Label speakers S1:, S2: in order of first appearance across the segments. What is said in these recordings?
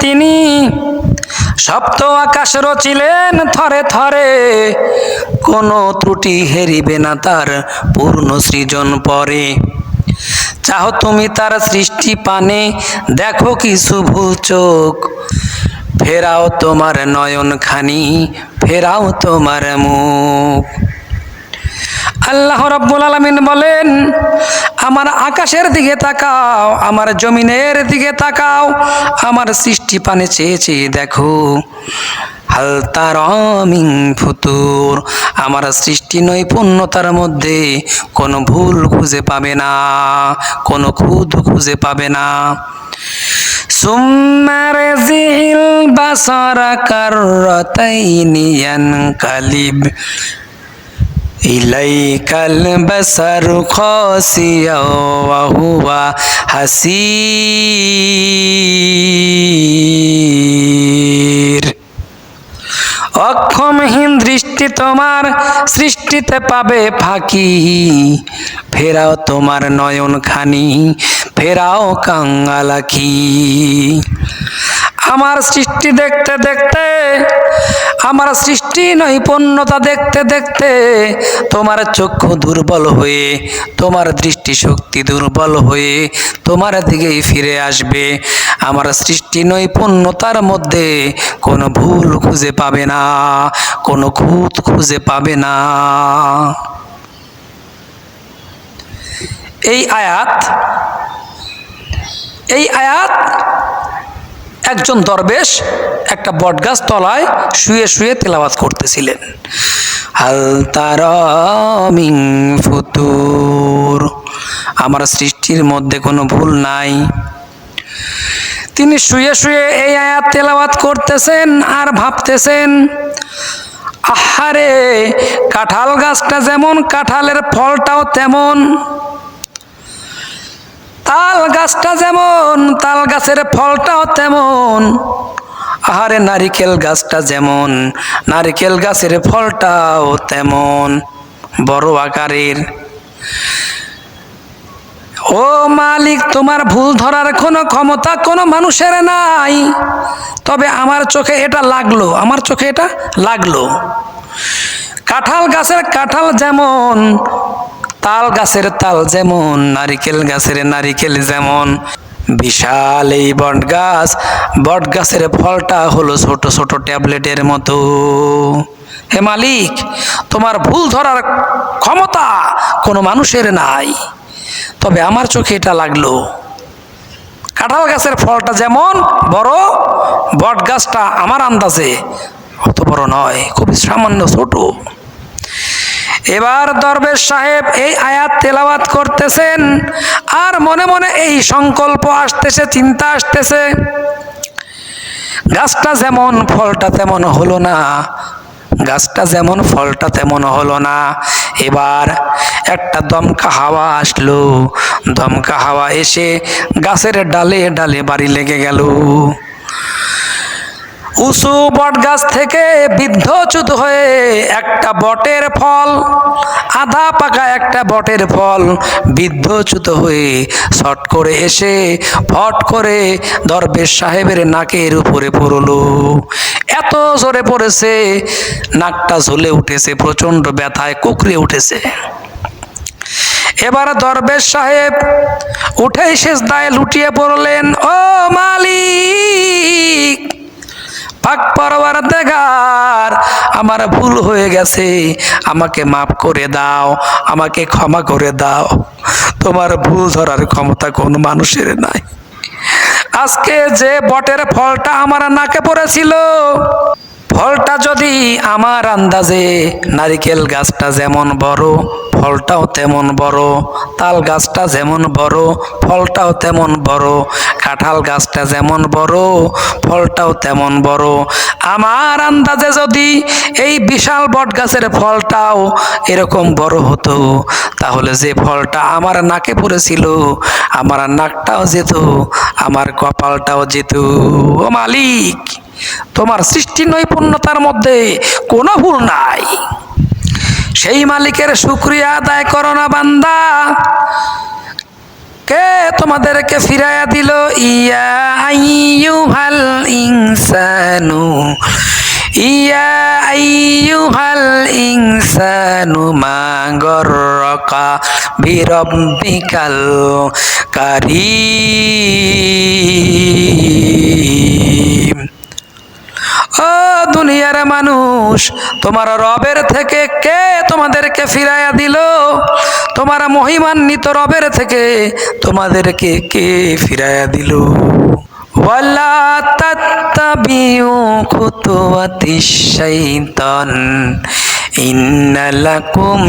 S1: তিনি সপ্ত আকাশ রচিলেন থরে থরে। কোনো ত্রুটি হেরিবে না তার পূর্ণ সৃজন পরে। চাহ তুমি তার সৃষ্টি পানে, দেখো কিছু ভুল চোখ। ফেরাও তোমার নয়ন খানি ফেরাও তোমার মুখ। আল্লাহ রাব্বুল আলামিন বলেন আমার আকাশের দিকে তাকাও আমার জমিনের দিকে তাকাও আমার সৃষ্টি পানে চেয়ে চেয়ে দেখো হাল তার মিন ফুতুর আমার সৃষ্টি নৈপুণ্যতার মধ্যে কোনো ভুল খুঁজে পাবে না কোনো খুদ খুঁজে পাবে না ثم رجع البصر كرتين ينقلب ইলাইকাল বসরু খাসিয়া ওয়া হুয়া হাসি অক্ষমহীন দৃষ্টি তোমার সৃষ্টিতে পাবে ফাঁকি। ফেরাও তোমার নয়ন খানি ফেরাও কাঙ্গালাখি। আমার সৃষ্টি দেখতে দেখতে, আমার সৃষ্টি নৈপুণ্যতা দেখতে দেখতে, তোমার চক্ষু দুর্বল হয়ে, তোমার দৃষ্টিশক্তি দুর্বল হয়ে, তোমার দিকেই ফিরে আসবে। আমার সৃষ্টি নৈপুণ্যতার মধ্যে কোনো ভুল খুঁজে পাবে না, কোনো খুঁত খুঁজে পাবে না। এই আয়াত এই আয়াত একজন দরবেশ একটা বটগাছ তলায় শুয়ে শুয়ে তেলাওয়াত করতেছিলেন। তারিং ফুতুর। আমার সৃষ্টির মধ্যে কোনো ভুল নাই। তিনি শুয়ে শুয়ে এই আয়াত তেলাওয়াত করতেছেন আর ভাবতেছেন, আহারে, কাঁঠাল গাছটা যেমন কাঁঠালের ফলটাও তেমন। তাল গাছটা যেমন, তাল গাছের ফলটাও তেমন। আহারে নারিকেল গাছটা যেমন, নারিকেল গাছের ফলটাও তেমন। বড় আকারের। ও মালিক, তোমার ভুল ধরার কোনো ক্ষমতা কোনো মানুষের নাই। তবে আমার চোখে এটা লাগল, আমার চোখে এটা লাগল। কাঁঠাল গাছের কাঁঠাল যেমন তাল গাছের তাল যেমন, নারিকেল গাছের নারিকেল যেমন। বিশাল এই বট গাছ, বট গাছের ফলটা হলো ছোট ছোট ট্যাবলেটের মতো। হে মালিক, তোমার ভুল ধরার ক্ষমতা কোনো মানুষের নাই। তবে আমার চোখে এটা লাগল। কাঁঠাল গাছের ফলটা যেমন, বড়, বট গাছটা আমার আন্দাজে অত বড় নয়, খুবই সামান্য ছোট। এবার দরবেশ সাহেব এই আয়াত তেলাওয়াত করতেছেন, আর মনে মনে এই সংকল্প আসতেছে, চিন্তা আসতেছে, গাছটা যেমন ফলটা তেমন হলো না, গাছটা যেমন ফলটা তেমন হলো না, এবার একটা দমকা হাওয়া আসলো, দমকা হাওয়া এসে গাছের ডালে ডালে বাড়ি লেগে গেল। উঁচু বট গাছ থেকে বিদ্ধচ্যুত হয়ে একটা বটের ফল, আধা পাকা একটা বটের ফল বিদ্ধচ্যুত হয়ে শট করে এসে ফট করে দরবেশ সাহেবের নাকের উপরে পড়ল। এত জোরে পড়েছে, নাকটা ঝুলে উঠেছে, প্রচণ্ড ব্যথায় কুকড়ে উঠেছে। এবার দরবেশ সাহেব উঠেই শেষ দায়ে লুটিয়ে পড়লেন, ও মালিক পাক পরবার দেগার আমার ভুল হয়ে গেছে, আমাকে মাফ করে দাও, আমাকে ক্ষমা করে দাও। তোমার ভুল ধরার ক্ষমতা কোনো মানুষের নাই। আজকে যে বটের ফলটা আমার নাকে পড়েছিল ফলটা যদি আমার আন্দাজে নারিকেল গাছটা যেমন বড়, ফলটাও তেমন বড়, তাল গাছটা যেমন বড়, ফলটাও তেমন বড়, কাঁঠাল গাছটা যেমন বড়, ফলটাও তেমন বড়। আমার আন্দাজে যদি এই বিশাল বট গাছের ফলটাও এরকম বড় হতো, তাহলে যে ফলটা আমার নাকে পড়েছিল, আমার নাকটাও যেত, আমার কপালটাও যেত। ও মালিক! তোমার সৃষ্টি নৈপুণ্যতার মধ্যে কোনো ভুল নাই। সেই মালিকের শুক্রিয়া আদায় করো না বান্দা। কে তোমাদেরকে ফিরাইয়া দিল? ইয়া আইয়ুহাল ইনসানু। ইয়া আইয়ুহাল ইনসানু মা গররকা বিরব্বিকাল কারীম ও দুনিয়ার মানুষ, তোমার রবের থেকে কে তোমাদেরকে ফিরাইয়া দিল? তোমার মহিমান্বিত রবের থেকে তোমাদেরকে কে ফিরাইয়া দিল? ইন্নালাকুম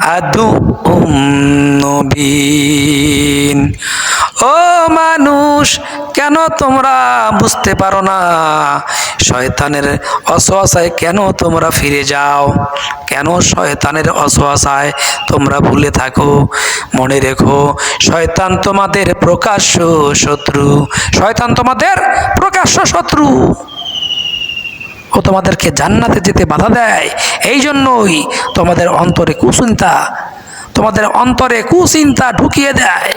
S1: আদুউম নবীন ও মানুষ, কেন তোমরা বুঝতে পারো না? শয়তানের অসহায় কেন তোমরা ফিরে যাও? কেন শয়তানের অসহায় তোমরা ভুলে থাকো? মনে রেখো, শয়তান তোমাদের প্রকাশ্য শত্রু। শয়তান তোমাদের প্রকাশ্য শত্রু। ও তোমাদেরকে জান্নাতে যেতে বাধা দেয়। এই জন্যই তোমাদের অন্তরে কুচিন্তা, তোমাদের অন্তরে কুচিন্তা ঢুকিয়ে দেয়।